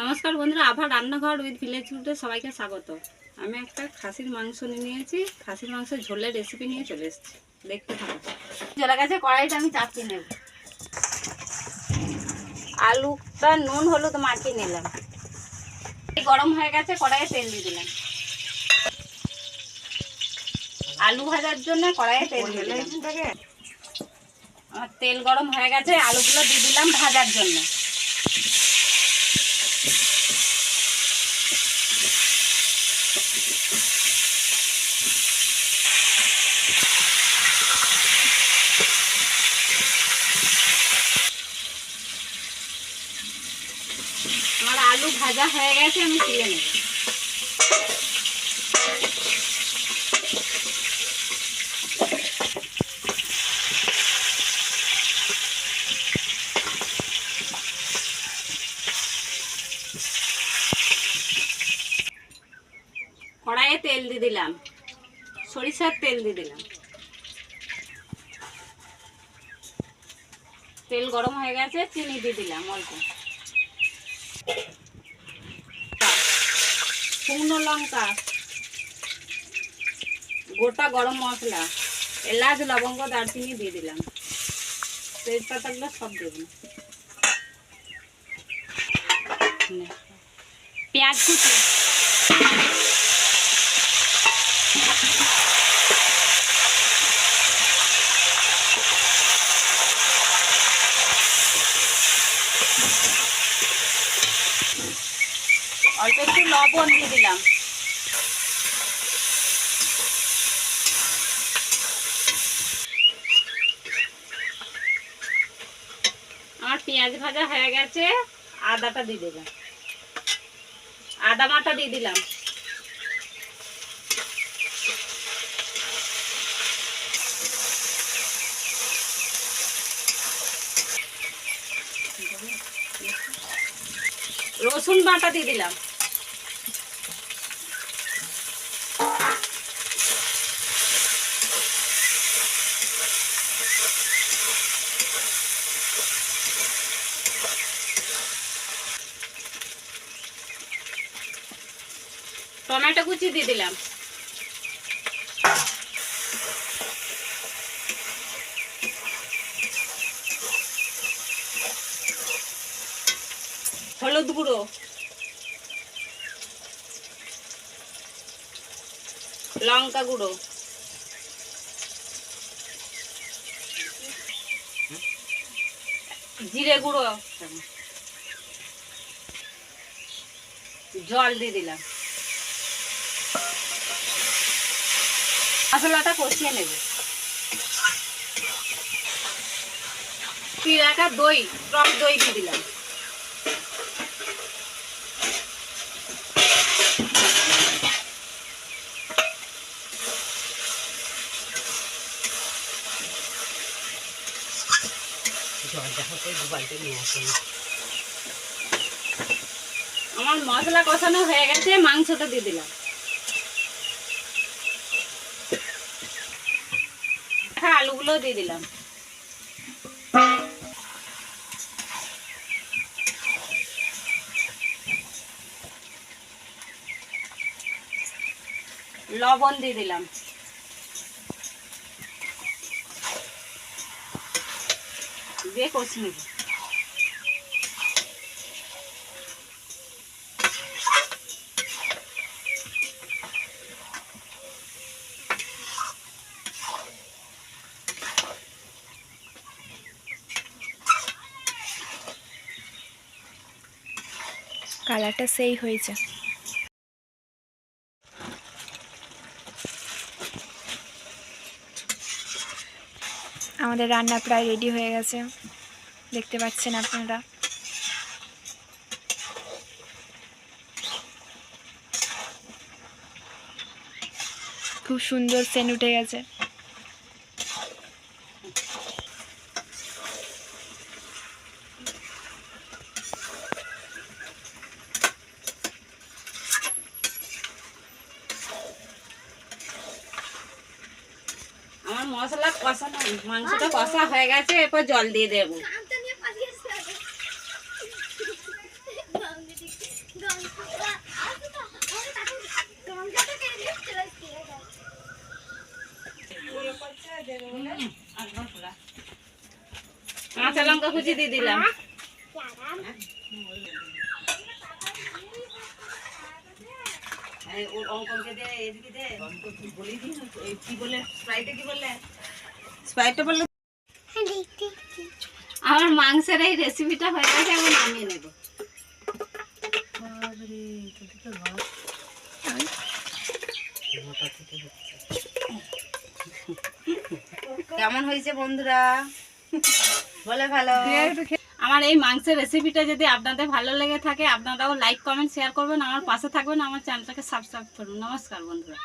নমস্কার বন্ধুরা আভা রান্নাঘর উইথ ভিলেজ ফুডে সবাইকে স্বাগত। আমি একটা খাসির মাংস নিয়ে নিয়েছি খাসির মাংস ঝোলের রেসিপি নিয়ে চলে এসেছি। দেখতে থাকো। চলে গেছে কড়াইটা আমি চাপিয়ে নেব। আলুটা নুন হলুদ মাখিয়ে নিলাম। এই গরম হয়ে গেছে কড়াইয়ে তেল দিয়ে দিলাম। আলু ভাজার জন্য কড়াইয়ে তেল দিলাম। আমার তেল গরম হয়ে গেছে আলুগুলো দিয়ে দিলাম ভাজার জন্য আমার আলু ভাজা হয়ে গেছে, আমি তুলে নেব। কড়াইয়ে তেল দিয়ে দিলাম, সরিষার তেল দিয়ে দিলাম। তেল গরম হয়ে গেছে, চিনি দিয়ে দিলাম অল্প। শুকনো লঙ্কা, গোটা গরম মশলা, এলাচ, লবঙ্গ, দারচিনি দিয়ে দিলাম। তেজপাতাগুলো সব দেব পেঁয়াজ কুচি। অল্প একটু লবণ দিয়ে দিলাম। আমার পেঁয়াজ ভাজা হয়ে গেছে, আদাটা দিয়ে দিলাম। আদা মাটা দিয়ে দিলাম। রসুন বাটা দিয়ে দিলাম। টমেটো কুচি দিয়ে দিলাম। হলুদ গুঁড়ো। লঙ্কা গুঁড়ো। জিরে গুঁড়ো। জল দিয়ে দিলাম। মশলাটা কষিয়ে নেবে। পিড়াটা দই, টক দই দিয়ে দিলাম। আমার মশলা কষানো হয়ে গেছে, মাংসটা দিয়ে দিলাম। হ্যাঁ দিয়ে দিলাম। লবণ দিয়ে দিলাম। দিয়ে কষি কালারটা সেই হয়েছে। আমাদের রান্না প্রায় রেডি হয়ে গেছে। দেখতে পাচ্ছেন আপনারা। খুব সুন্দর সেন উঠে গেছে। আমার মশলা কষানো মাংসটা কষা হয়ে গেছে এরপর জল দিয়ে দেব। কাঁচা লঙ্কা কুচি দিয়ে দিলাম। ওর অঙ্কনকে দে, এদিকে দে। বলেই দিই? না, এই কি বলে, স্প্রাইটে কি বললে? স্প্রাইটে বললে আমার মাংসের এই রেসিপিটা হয়ে গেছে এখন নামিয়ে নেব। কেমন হয়েছে বন্ধুরা? বলে ভালো। আমার এই মাংসের রেসিপিটা যদি আপনাদের ভালো লেগে থাকে, আপনারাও লাইক কমেন্ট শেয়ার করবেন। আমার পাশে থাকবেন, আমার চ্যানেলটাকে সাবস্ক্রাইব করুন নমস্কার বন্ধুরা।